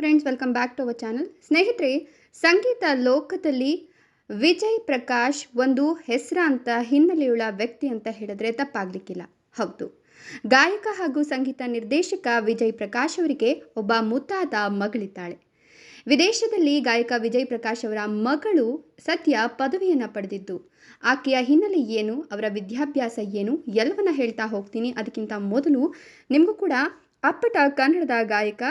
Friends welcome back to our channel ಸ್ನೇಹಿತರೆ, ಸಂಗೀತ ಲೋಕದಲ್ಲಿ ವಿಜಯ್ ಪ್ರಕಾಶ್ ಒಂದು ಹೆಸರಾಂತ ಹಿನ್ನೆಲೆಯುಳ್ಳ ವ್ಯಕ್ತಿ ಅಂತ ಹೇಳಿದ್ರೆ ತಪ್ಪಾಗಲಿಕ್ಕಿಲ್ಲ. ಹೌದು. ಗಾಯಕ ಹಾಗೂ ಸಂಗೀತ ನಿರ್ದೇಶಕ ವಿಜಯ್ ಪ್ರಕಾಶ್ ಅವರಿಗೆ ಒಬ್ಬ ಮುತ್ತಾದ ಮಗಳಿದ್ದಾಳೆ. ವಿದೇಶದಲ್ಲಿ ಗಾಯಕ ವಿಜಯ್ ಪ್ರಕಾಶ್ ಅವರ ಮಗಳು ಸತ್ಯ ಪದವಿಯನ್ನು ಪಡೆದಿದ್ದು, ಆಕೆಯ ಹಿನ್ನೆಲೆ ಏನು, ಅವರ ವಿದ್ಯಾಭ್ಯಾಸ ಏನು, ಎಲ್ಲವನ್ನ ಹೇಳ್ತಾ ಹೋಗ್ತೀನಿ. ಅದಕ್ಕಿಂತ ಮೊದಲು ನಿಮಗೂ ಕೂಡ ಅಪ್ಪಟ ಕನ್ನಡದ ಗಾಯಕ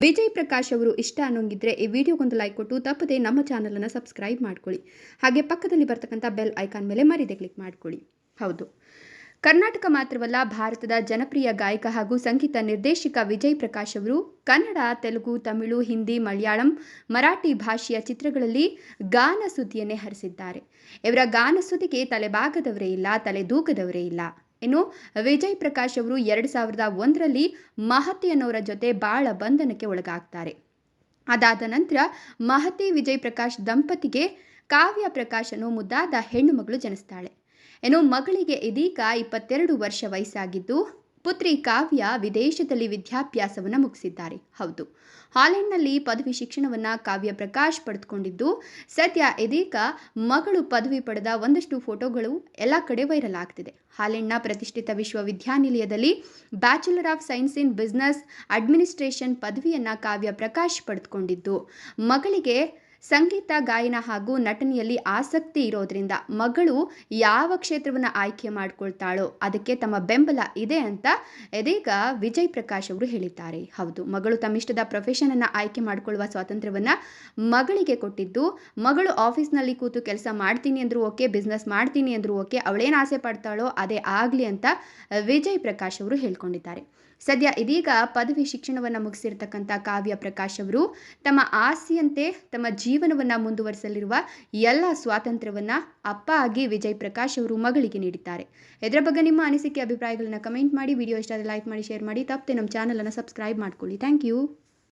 ವಿಜಯ್ ಪ್ರಕಾಶ್ ಅವರು ಇಷ್ಟ ಅನ್ನೋಂಗಿದ್ರೆ ಈ ವಿಡಿಯೋಗೊಂದು ಲೈಕ್ ಕೊಟ್ಟು, ತಪ್ಪದೆ ನಮ್ಮ ಚಾನಲನ್ನು ಸಬ್ಸ್ಕ್ರೈಬ್ ಮಾಡ್ಕೊಳ್ಳಿ. ಹಾಗೆ ಪಕ್ಕದಲ್ಲಿ ಬರ್ತಕ್ಕಂಥ ಬೆಲ್ ಐಕಾನ್ ಮೇಲೆ ಮರಿದೆ ಕ್ಲಿಕ್ ಮಾಡ್ಕೊಳ್ಳಿ. ಹೌದು. ಕರ್ನಾಟಕ ಮಾತ್ರವಲ್ಲ, ಭಾರತದ ಜನಪ್ರಿಯ ಗಾಯಕ ಹಾಗೂ ಸಂಗೀತ ನಿರ್ದೇಶಕ ವಿಜಯ್ ಪ್ರಕಾಶ್ ಅವರು ಕನ್ನಡ, ತೆಲುಗು, ತಮಿಳು, ಹಿಂದಿ, ಮಲಯಾಳಂ, ಮರಾಠಿ ಭಾಷೆಯ ಚಿತ್ರಗಳಲ್ಲಿ ಗಾನ ಸುದ್ದಿಯನ್ನೇ ಹರಿಸಿದ್ದಾರೆ. ಇವರ ಗಾನ ಸುದ್ದಿಗೆ ತಲೆಬಾಗದವರೇ ಇಲ್ಲ, ತಲೆದೂಗದವರೇ ಇಲ್ಲ. ಇನ್ನು ವಿಜಯ್ ಪ್ರಕಾಶ್ ಅವರು ಎರಡು ಸಾವಿರದ ಒಂದರಲ್ಲಿ ಮಹತಿ ಅನ್ನೋರ ಜೊತೆ ಬಾಳ ಬಂಧನಕ್ಕೆ ಒಳಗಾಗ್ತಾರೆ. ಅದಾದ ನಂತರ ಮಹತಿ ವಿಜಯ್ ಪ್ರಕಾಶ್ ದಂಪತಿಗೆ ಕಾವ್ಯ ಪ್ರಕಾಶ್ ಅನ್ನೋ ಮುದ್ದಾದ ಹೆಣ್ಣು ಮಗಳು ಜನಿಸ್ತಾಳೆ. ಏನು ಮಗಳಿಗೆ ಇದೀಗ ಇಪ್ಪತ್ತೆರಡು ವರ್ಷ ವಯಸ್ಸಾಗಿದ್ದು ಪುತ್ರಿ ಕಾವ್ಯ ವಿದೇಶದಲ್ಲಿ ವಿದ್ಯಾಭ್ಯಾಸವನ್ನು ಮುಗಿಸಿದ್ದಾರೆ. ಹೌದು. ಹಾಲೆಂಡ್ನಲ್ಲಿ ಪದವಿ ಶಿಕ್ಷಣವನ್ನು ಕಾವ್ಯ ಪ್ರಕಾಶ್ ಪಡೆದುಕೊಂಡಿದ್ದು, ಸದ್ಯ ಇದೀಗ ಮಗಳು ಪದವಿ ಪಡೆದ ಒಂದಷ್ಟು ಫೋಟೋಗಳು ಎಲ್ಲ ಕಡೆ ವೈರಲ್ ಆಗ್ತಿದೆ. ಹಾಲೆಂಡ್ನ ಪ್ರತಿಷ್ಠಿತ ವಿಶ್ವವಿದ್ಯಾನಿಲಯದಲ್ಲಿ bachelor of science in business administration ಪದವಿಯನ್ನು ಕಾವ್ಯ ಪ್ರಕಾಶ್ ಪಡೆದುಕೊಂಡಿದ್ದು, ಮಗಳಿಗೆ ಸಂಗೀತ, ಗಾಯನ ಹಾಗೂ ನಟನೆಯಲ್ಲಿ ಆಸಕ್ತಿ ಇರೋದ್ರಿಂದ ಮಗಳು ಯಾವ ಕ್ಷೇತ್ರವನ್ನು ಆಯ್ಕೆ ಮಾಡ್ಕೊಳ್ತಾಳೋ ಅದಕ್ಕೆ ತಮ್ಮ ಬೆಂಬಲ ಇದೆ ಅಂತ ಇದೀಗ ವಿಜಯ್ ಪ್ರಕಾಶ್ ಅವರು ಹೇಳಿದ್ದಾರೆ. ಹೌದು, ಮಗಳು ತಮ್ಮಿಷ್ಟದ ಪ್ರೊಫೆಷನನ್ನು ಆಯ್ಕೆ ಮಾಡಿಕೊಳ್ಳುವ ಸ್ವಾತಂತ್ರ್ಯವನ್ನು ಮಗಳಿಗೆ ಕೊಟ್ಟಿದ್ದು, ಮಗಳು ಆಫೀಸ್ನಲ್ಲಿ ಕೂತು ಕೆಲಸ ಮಾಡ್ತೀನಿ ಅಂದರೂ ಓಕೆ ಬಿಸ್ನೆಸ್ ಮಾಡ್ತೀನಿ ಅಂದರೂ ಓಕೆ, ಅವಳೇನು ಆಸೆ ಪಡ್ತಾಳೋ ಅದೇ ಆಗಲಿ ಅಂತ ವಿಜಯ್ ಪ್ರಕಾಶ್ ಅವರು ಹೇಳ್ಕೊಂಡಿದ್ದಾರೆ. ಸದ್ಯ ಇದೀಗ ಪದವಿ ಶಿಕ್ಷಣವನ್ನು ಮುಗಿಸಿರ್ತಕ್ಕಂಥ ಕಾವ್ಯ ಪ್ರಕಾಶ್ ಅವರು ತಮ್ಮ ಆಸೆಯಂತೆ ತಮ್ಮ ಜೀವನವನ್ನು ಮುಂದುವರಿಸಲಿರುವ ಎಲ್ಲ ಸ್ವಾತಂತ್ರ್ಯವನ್ನು ಅಪ್ಪ ಆಗಿ ವಿಜಯ್ ಪ್ರಕಾಶ್ ಅವರು ಮಗಳಿಗೆ ನೀಡಿದ್ದಾರೆ. ಇದರ ಬಗ್ಗೆ ನಿಮ್ಮ ಅನಿಸಿಕೆ, ಅಭಿಪ್ರಾಯಗಳನ್ನು ಕಮೆಂಟ್ ಮಾಡಿ. ವಿಡಿಯೋ ಇಷ್ಟ ಲೈಕ್ ಮಾಡಿ ಶೇರ್ ಮಾಡಿ. ತಪ್ಪದೆ ನಮ್ಮ ಚಾನಲನ್ನು ಸಬ್ಸ್ಕ್ರೈಬ್ ಮಾಡ್ಕೊಳ್ಳಿ. Thank you